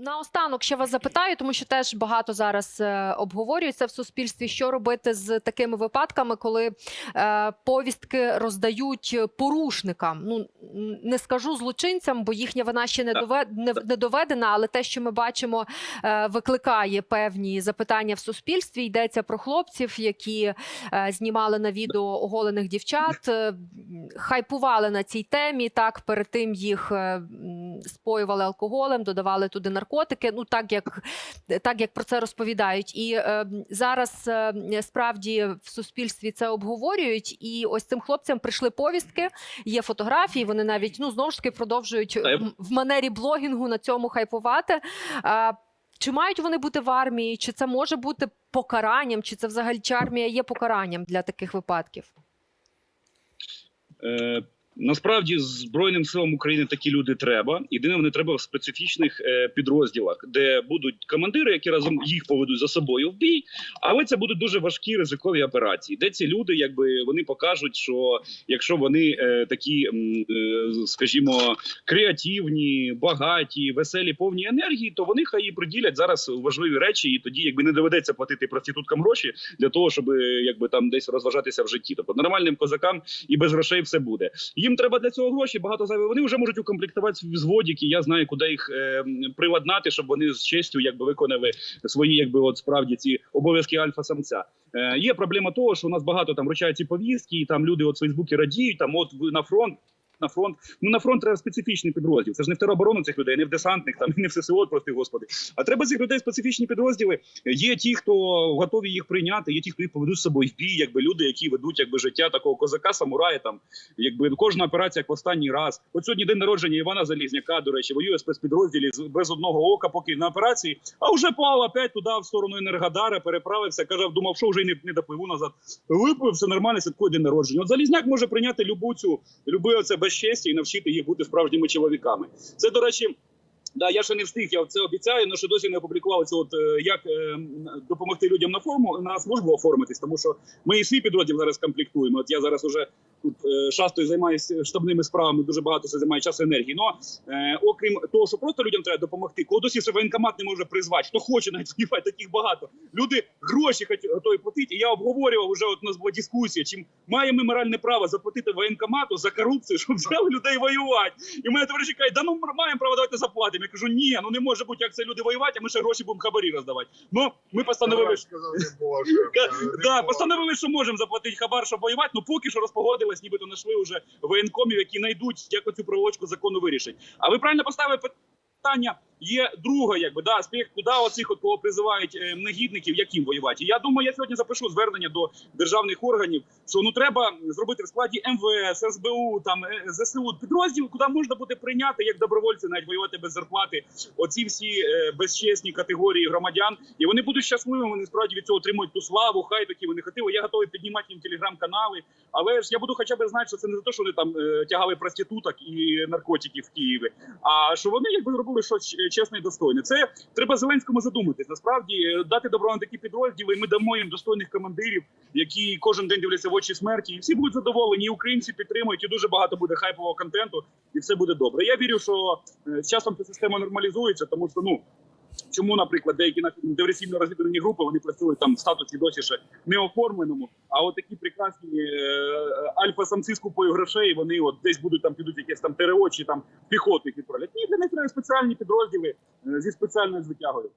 Наостанок ще вас запитаю, тому що теж багато зараз е, обговорюється в суспільстві, що робити з такими випадками, коли е, повістки роздають порушникам. Ну не скажу злочинцям, бо їхня вина ще не, Так. не, доведена, але те, що ми бачимо, е, викликає певні запитання в суспільстві. Йдеться про хлопців, які е, знімали на відео оголених дівчат, е, хайпували на цій темі. Так перед тим їх споювали алкоголем, додавали туди наркотики. Ну так як так як про це розповідають, і е, зараз е, справді в суспільстві це обговорюють. І ось цим хлопцям прийшли повістки. Є фотографії. Вони навіть ну знову ж таки продовжують в манері блогінгу на цьому хайпувати. А, чи мають вони бути в армії, чи це може бути покаранням, чи це взагалі чи армія є покаранням для таких випадків? Е, насправді Збройним силам України такі люди треба. Єдине, вони треба в специфічних е, підрозділах, де будуть командири, які разом їх поведуть за собою в бій. Але це будуть дуже важкі ризикові операції, де ці люди, якби вони покажуть, що якщо вони е, такі, е, скажімо, креативні, багаті, веселі, повні енергії, то вони хай і приділять зараз важливі речі, і тоді якби не доведеться платити проституткам гроші для того, щоб якби там десь розважатися в житті. Тобто нормальним козакам і без грошей все буде. Їм треба для цього гроші. Багато зайвих. Вони вже можуть укомплектувати свої взводики. Я знаю, куди їх е, приладнати, щоб вони з честю якби виконали свої, якби от справді ці обов'язки альфа-самця. Е, є проблема того, що у нас багато там вручають ці повістки, і там люди от в Фейсбуці радіють. Там от ви на фронт. На фронт, ну на фронт треба специфічний підрозділ. Це ж не в тероборону цих людей, не в десантних, там не в ССО, прости господи. А треба цих людей специфічні підрозділи. Є ті, хто готові їх прийняти, є ті, хто їх поведуть з собою в бій, якби люди, які ведуть якби життя такого козака, самурая. Там якби кожна операція як в останній раз. От сьогодні день народження Івана Залізняка. До речі, воює спецпідрозділі без одного ока, поки на операції. А вже плав опять туди в сторону Енергодара, переправився. каже, думав, що вже й не, не допливу назад. Випив, все нормально, святкує день народження. От Залізняк може прийняти любу цю любе оце безчестя і навчити їх бути справжніми чоловіками. Це до речі. Да, я ще не встиг, я це обіцяю, але ще досі не опублікували це. От е, як е, допомогти людям на форму на службу оформитись, тому що ми і свій підрозділ зараз комплектуємо. От я зараз уже тут е, шастою займаюся штабними справами, дуже багато це займає часу і енергії. Но е, окрім того, що просто людям треба допомогти, коли досі ще воєнкомат не може призвати, хто хоче навіть воювати, таких багато. Люди гроші готові платити. І я обговорював вже от у нас була дискусія, чим маємо ми моральне право заплатити воєнкомату за корупцію, щоб взяли людей воювати. І мене товариші кажуть, да ну маємо право давайте заплатимо. Я кажу, ні, ну не може бути, як це люди воювати, а ми ще гроші будемо хабарі роздавати. Ну ми постановили, що сказав, не. Да, постановили, що можемо заплатити хабар, щоб воювати. Ну поки що розпогодились, нібито знайшли вже воєнкомів, які знайдуть, як оцю проволочку закону вирішить. А ви правильно поставили питання. Є друга, якби да аспект, куди оцих от кого призивають е, негідників, яким воювати. Я думаю, я сьогодні запишу звернення до державних органів, що ну треба зробити в складі МВС, СБУ, там е, ЗСУ підрозділ, куди можна буде прийняти як добровольці, навіть воювати без зарплати. Оці всі е, безчесні категорії громадян, і вони будуть щасливими. Вони справді від цього отримують ту славу, хайп, які вони хотіли. Я готовий піднімати їм телеграм-канали. Але ж я буду хоча б знати, що це не за те, що вони там тягали проституток і наркотиків в Києві, а що вони якби зробили щось чесне і достойне. Це треба Зеленському задуматись. Насправді е, дати добро на такі підрозділи. Ми дамо їм достойних командирів, які кожен день дивляться в очі смерті, і всі будуть задоволені. І українці підтримують, і дуже багато буде хайпового контенту, і все буде добре. Я вірю, що е, з часом ця система нормалізується, тому що ну. Чому, наприклад, деякі диверсійно розвідувальні групи вони працюють там в статусі досі ще не оформленому. А от такі прекрасні е, альфа-самці з купою грошей, вони от десь будуть там підуть якісь там ТРО чи там піхоту відправлять. Ні, для них треба спеціальні підрозділи е, зі спеціальною звитягою.